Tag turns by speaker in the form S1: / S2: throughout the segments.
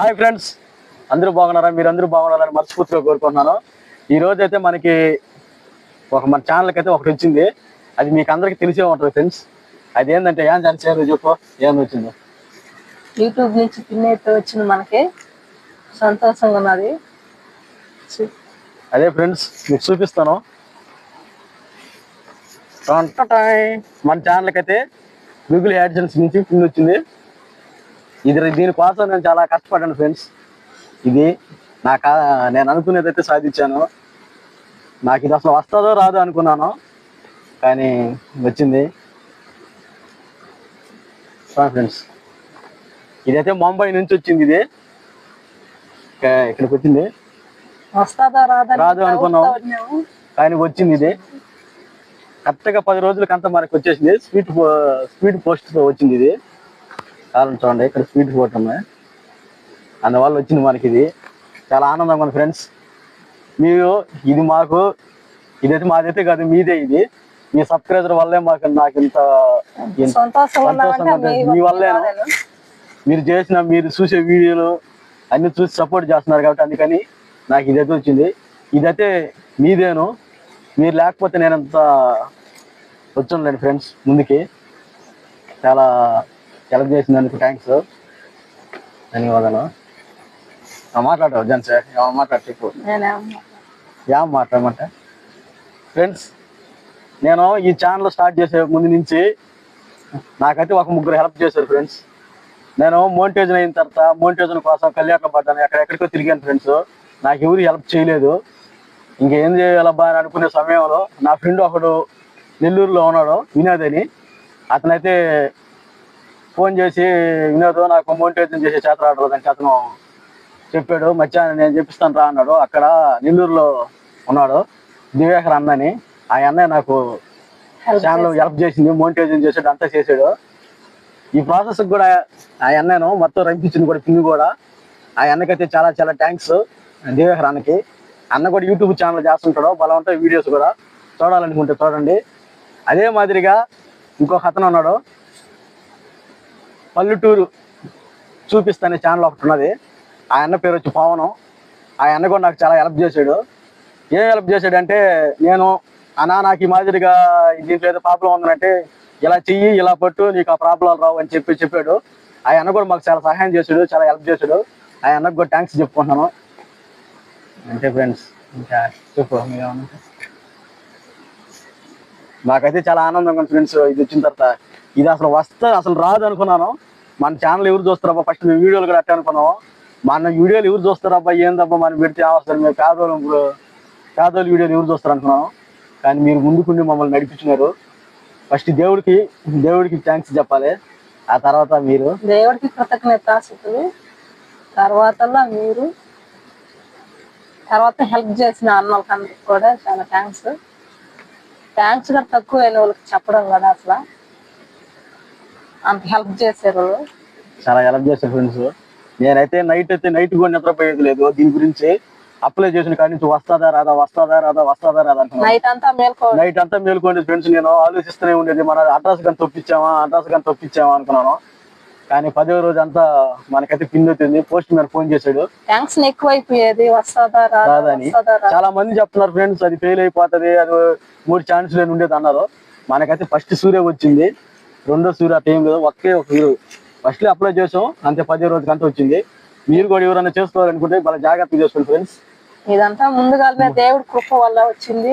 S1: Hi friends. అందరూ బాగున్నారా? మీరు అందరూ బాగున్నారని మనస్ఫూర్తిగా కోరుకుంటున్నాను. ఈ రోజు అయితే మనకి ఒక మన ఛానల్కి అయితే ఒకటి వచ్చింది. అది మీకు అందరికీ తెలిసే ఉంటుంది ఫ్రెండ్స్. అది ఏంటంటే ఏం చేయాలి చెప్పు. ఏం వచ్చిందో.
S2: యూట్యూబ్ నుంచి పిన్ అయితే వచ్చింది మనకి. సంతోషంగా ఉన్నది.
S1: అదే ఫ్రెండ్స్ మీకు చూపిస్తాను. మన ఛానల్కి అయితే గూగుల్ యాడ్సెన్స్ నుంచి పిన్ వచ్చింది. ఇది దీనికోసం నేను చాలా కష్టపడ్డాను ఫ్రెండ్స్. ఇది నా కా నేను అనుకునేది అయితే సాధించాను. నాకు ఇది అసలు వస్తుందో రాదో అనుకున్నాను. కానీ వచ్చింది. ఫ్రెండ్స్ ఇదైతే ముంబై నుంచి వచ్చింది ఇది. ఇక- ఇక్కడికి వచ్చింది.
S2: రాదా అని
S1: రాదు అనుకున్నాం. కానీ వచ్చింది ఇది. కరెక్ట్గా పది రోజులకంతా మనకి వచ్చేసింది. స్పీడ్ స్పీడ్ పోస్ట్తో వచ్చింది ఇది. కారణం చూడండి ఇక్కడ స్పీడ్ పోస్ట్ ఉన్నాయి అందువల్ల వచ్చింది మనకి ఇది. చాలా ఆనందంగా ఉంది ఫ్రెండ్స్. మీరు ఇది మాకు ఇదైతే మాదైతే కాదు మీదే ఇది. మీ సబ్స్క్రైబర్ వల్లే మాకు నాకు ఇంత
S2: సంతోషంగా మీ-.
S1: వల్లేను. మీరు చేసిన మీరు చూసే వీడియోలు అన్ని చూసి సపోర్ట్ చేస్తున్నారు కాబట్టి అందుకని నాకు ఇదైతే వచ్చింది. ఇదైతే మీదేను. మీరు లేకపోతే నేను అంత వచ్చుండండి ఫ్రెండ్స్ ముందుకి. చాలా హెల్ప్ చేసినందుకు థ్యాంక్స్ ధన్యవాదాలు. మాట్లాడవు జన్ సార్ మాట్లాడు చెప్పు. ఏం మాట్లాడమంటే? ఫ్రెండ్స్ నేను ఈ ఛానల్ స్టార్ట్ చేసే ముందు నుంచి నాకైతే ఒక ముగ్గురు హెల్ప్ చేశారు ఫ్రెండ్స్ నేను మోనిటైజన్ అయిన తర్వాత మోనిటైజన్ కోసం కళ్యాణం పడ్డాను ఎక్కడెక్కడికో తిరిగాను ఫ్రెండ్స్ నాకు ఎవరు హెల్ప్ చేయలేదు. ఇంకేం చేయాలబ్బా అని అనుకునే సమయంలో నా ఫ్రెండ్ ఒకడు నెల్లూరులో ఉన్నాడు వినోద్ అని. అతనైతే ఫోన్ చేసి వినోద్ నాకు మోనిటైజన్ చేసే చేత రావడం అతను చెప్పాడు మధ్యాహ్నం నేను చెప్పిస్తాను రా అన్నాడు. అక్కడ నెల్లూరులో ఉన్నాడు దివేకర్ అన్నని. ఆ అన్నయ్య నాకు ఛానల్ హెల్ప్ చేసింది మోనిటైజన్ చేసాడు అంతా చేసాడు ఈ ప్రాసెస్ కూడా ఆ అన్నయ్యను మొత్తం రంపించింది కూడా పిన్ని కూడా. ఆ అన్నకైతే చాలా చాలా థ్యాంక్స్ దివేకర్ అన్నకి. అన్న కూడా యూట్యూబ్ ఛానల్ చేస్తుంటాడు బలవంత వీడియోస్ కూడా చూడాలనుకుంటే చూడండి. అదే మాదిరిగా ఇంకొక అతను ఉన్నాడు పల్లెటూరు చూపిస్తానే ఛానల్ ఒకటి ఉన్నది. ఆ అన్న పేరు వచ్చి పవనం. ఆ అన్న కూడా నాకు చాలా హెల్ప్ చేశాడు. ఏం హెల్ప్ చేశాడంటే నేను అనా నాకు ఈ మాదిరిగా దీంట్లో ఏదో ప్రాబ్లం ఉందంటే ఇలా చెయ్యి ఇలా పట్టు నీకు ఆ ప్రాబ్లం రావు అని చెప్పి చెప్పాడు. ఆ అన్న కూడా మాకు చాలా సహాయం చేశాడు చాలా హెల్ప్ చేశాడు. ఆ అన్నకు కూడా థ్యాంక్స్ చెప్పుకుంటున్నాను. అంటే ఫ్రెండ్స్ ఇంకా చెప్పు నాకైతే చాలా ఆనందంగా ఉంది ఫ్రెండ్స్ ఇది వచ్చిన తర్వాత ఇది అసలు వస్తే అసలు రాదు అనుకున్నాను. మన ఛానల్ ఎవరు చూస్తారబ్బా ఫస్ట్ మేము వీడియోలు కూడా అట్టే అనుకున్నాము. మన వీడియోలు ఎవరు చూస్తారబ్బా ఏందబ్బా? మనం పెడితే అవసరం మేము పేదోళ్ళు ఇప్పుడు పేదోళ్ళు వీడియోలు ఎవరు చూస్తారు అనుకున్నాము. కానీ మీరు ముందుకుండి మమ్మల్ని నడిపించినారు. ఫస్ట్ దేవుడికి దేవుడికి థ్యాంక్స్ చెప్పాలి. ఆ తర్వాత మీరు.
S2: దేవుడికి కృతజ్ఞతాస్థుతులు తర్వాత మీరు. తర్వాత హెల్ప్ చేసిన అన్నలకందరికి కూడా చాలా థ్యాంక్స్ థ్యాంక్స్ కూడా తక్కువ అయిన వాళ్ళకి చెప్పడం కదా అసలు. అంత హెల్ప్ చేశారు
S1: చాలా హెల్ప్ చేశారు ఫ్రెండ్స్ నేనైతే నైట్ అయితే నైట్ కూడా నిద్రపోయేది లేదు. దీని గురించి అప్లై చేసిన కాడి నుంచి వస్తుందా రాదా వస్తుందా రాదా వస్తుందా రాదా
S2: నైట్ అంతా మేల్కో
S1: నైట్ అంతా మేలుకోండి ఫ్రెండ్స్ నేను ఆలోచిస్తూనే ఉండేది. మన అడ్రస్ కానీ తప్పించామా అడ్రస్ కానీ తప్పించామా అనుకున్నాను. కానీ పదో రోజు అంతా మనకైతే పిన్ అవుతుంది పోస్ట్ మ్యాన్ ఫోన్ చేశాడు.
S2: వస్తుందా
S1: రాదని.
S2: వస్తుందా రాదా?
S1: చాలా మంది చెప్తున్నారు ఫ్రెండ్స్ అది ఫెయిల్ అయిపోతుంది అది మూడు ఛాన్సులు ఉండేది అన్నారు. మనకైతే ఫస్ట్ సూర్య వచ్చింది. రెండో సూర్య ఆ టైం లేదు. ఒకే ఒక హీరో ఫస్ట్ అప్లై చేసాం. అంతే పదో రోజుకి అంతా వచ్చింది. మీరు కూడా ఎవరైనా చేసుకోవాలనుకుంటే చాలా జాగ్రత్తగా చేసుకోండి ఫ్రెండ్స్
S2: ఇదంతా ముందుగానే దేవుడి కృప వల్ల వచ్చింది.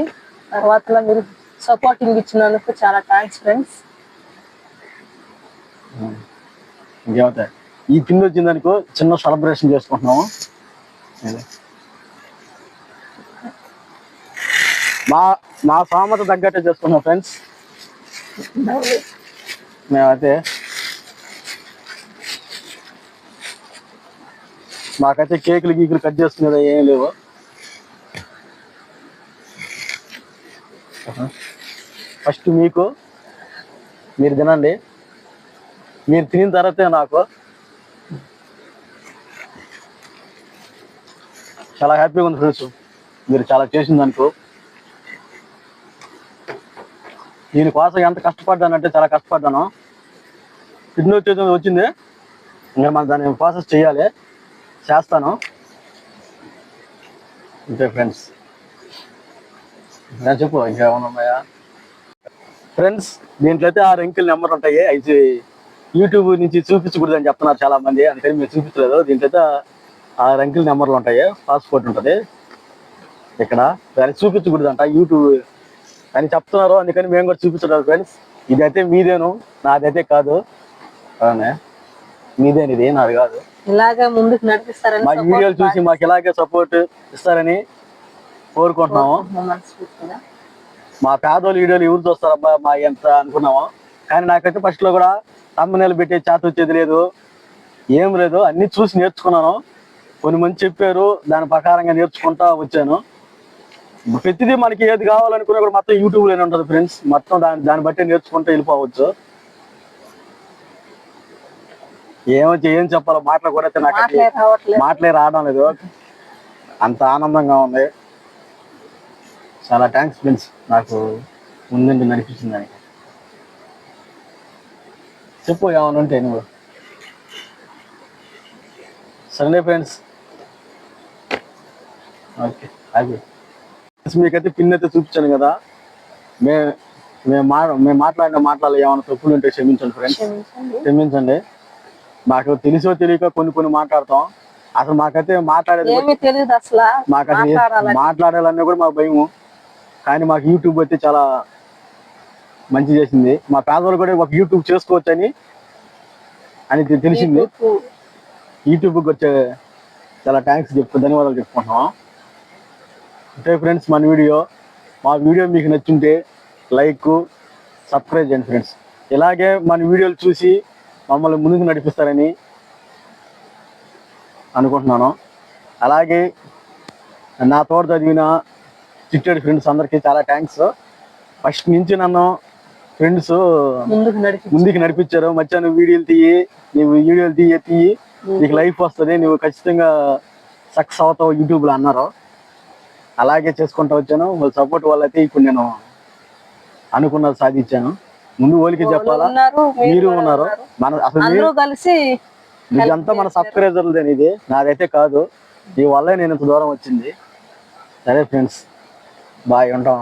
S2: తర్వాత మీరు సపోర్టింగ్ ఇచ్చినందుకు చాలా థ్యాంక్స్ ఫ్రెండ్స్
S1: ఇంకేమవుతాయి ఈ పిన్ వచ్చిందనుకో చిన్న సెలబ్రేషన్ చేసుకుంటున్నాము. మా మా సామత తగ్గట్టే చేసుకున్నాం ఫ్రెండ్స్ మేమైతే మాకైతే కేకులు గీకులు కట్ చేసుకునేది ఏం లేవు. ఫస్ట్ మీకు మీరు తినండి. మీరు తినిన తర్వాతే నాకు. చాలా హ్యాపీగా ఉంది ఫ్రెండ్స్. మీరు చాలా చేసింది అనుకో దీనికోసం ఎంత కష్టపడ్డానంటే చాలా కష్టపడ్డాను. కిడ్నీ వచ్చేది వచ్చింది. ఇంకా మనం దాన్ని ప్రాసెస్ చేయాలి. చేస్తాను. అంతే ఫ్రెండ్స్. నేను చెప్పు ఇంకా ఉన్నాయా? ఫ్రెండ్స్ దీంట్లో అయితే ఆరు అంకెల్ నెంబర్ ఉంటాయి. అయితే యూట్యూబ్ నుంచి చూపించకూడదు అని చెప్తున్నారు చాలా మంది అందుకని మీరు చూపించలేదు. దీంట్లో అయితే ఆరు అంకెల్ నెంబర్లు ఉంటాయి. పాస్పోర్ట్ ఉంటుంది. ఇక్కడ. దాన్ని చూపించకూడదు అంట యూట్యూబ్ అని చెప్తున్నారు. అందుకని మేము కూడా చూపించలేదు ఫ్రెండ్స్. ఇదైతే మీదేను. నాదైతే కాదు. అవునే? మీదేని ఇది. నాది కాదు.
S2: ఇలాగే ముందుకు నడిపిస్తారని
S1: మా వీడియోలు చూసి మాకు ఇలాగే సపోర్ట్ ఇస్తారని కోరుకుంటున్నాము.
S2: మా
S1: పేదోళ్ళు వీడియోలు ఎవరు చూస్తారబ్బా మా ఎంత అనుకున్నాము. కానీ నాకైతే ఫస్ట్లో కూడా తమ్మునేలు పెట్టే చేత వచ్చేది లేదు. ఏం లేదు అన్ని చూసి నేర్చుకున్నాను. కొన్ని మంది చెప్పారు దాని ప్రకారంగా నేర్చుకుంటా వచ్చాను. ప్రతిదీ మనకి ఏది కావాలనుకున్నా కూడా మొత్తం యూట్యూబ్లోనే ఉంటుంది ఫ్రెండ్స్ మొత్తం దాని దాన్ని బట్టి నేర్చుకుంటూ వెళ్ళిపోవచ్చు. ఏమో ఏం చెప్పాలో మాటలు కూడా అయితే నాకు
S2: మాటలే
S1: రావడం లేదు. అంత ఆనందంగా ఉంది. చాలా థ్యాంక్స్ ఫ్రెండ్స్ నాకు ముందుండి నడిపించింది దానికి. చెప్పు ఏమైనా ఉంటే నువ్వు. సరే ఫ్రెండ్స్? ఓకే అది మీకైతే పిన్ అయితే చూపించాను కదా. మే మేము మా మేము మాట్లాడిన మాటలు ఏమైనా తప్పులు ఉంటే క్షమించండి ఫ్రెండ్స్.
S2: క్షమించండి.
S1: మాకు తెలిసో తెలియక కొన్ని కొన్ని మాట్లాడతాం. అసలు మాకైతే మాట్లాడేది మాకు అసలు.
S2: మాట్లాడాలని
S1: మాట్లాడాలన్నా కూడా మాకు భయము. కానీ మాకు యూట్యూబ్ అయితే చాలా మంచి చేసింది. మా పేదవాళ్ళు కూడా ఒక యూట్యూబ్ చేసుకోవచ్చు అని అని తెలిసింది.
S2: యూట్యూబ్
S1: యూట్యూబ్కి వచ్చే చాలా థ్యాంక్స్ చెప్తూ ధన్యవాదాలు చెప్పుకుంటున్నాం. అంటే ఫ్రెండ్స్ మన వీడియో మా వీడియో మీకు నచ్చుంటే లైక్ సబ్స్క్రైబ్ చేయండి ఫ్రెండ్స్ ఇలాగే మన వీడియోలు చూసి మమ్మల్ని ముందుకు నడిపిస్తారని అనుకుంటున్నాను. అలాగే నా తోట చదివిన చిట్టేడు ఫ్రెండ్స్ అందరికీ చాలా థ్యాంక్స్ ఫస్ట్ నుంచి నన్ను ఫ్రెండ్స్
S2: ముందుకు నడిపి
S1: ముందుకు నడిపించారు. మధ్య నువ్వు వీడియోలు తీయి నువ్వు వీడియోలు తీయ తీయి. నీకు లైఫ్ వస్తుంది నువ్వు ఖచ్చితంగా సక్సెస్ అవుతావు యూట్యూబ్లో అన్నారు. అలాగే చేసుకుంటూ వచ్చాను. వాళ్ళ సపోర్ట్ వల్ల అయితే ఇప్పుడు నేను అనుకున్నది సాధించాను. ముందు ఓలికి చెప్పాలా?
S2: మీరు
S1: ఉన్నారు. మన అసలు
S2: కలిసి
S1: ఇదంతా మన సబ్స్క్రైబర్లదే ఇది. నాదైతే కాదు. ఈ వల్లే నేను ఇంత దూరం వచ్చింది. సరే ఫ్రెండ్స్ బాయ్ ఉంటాం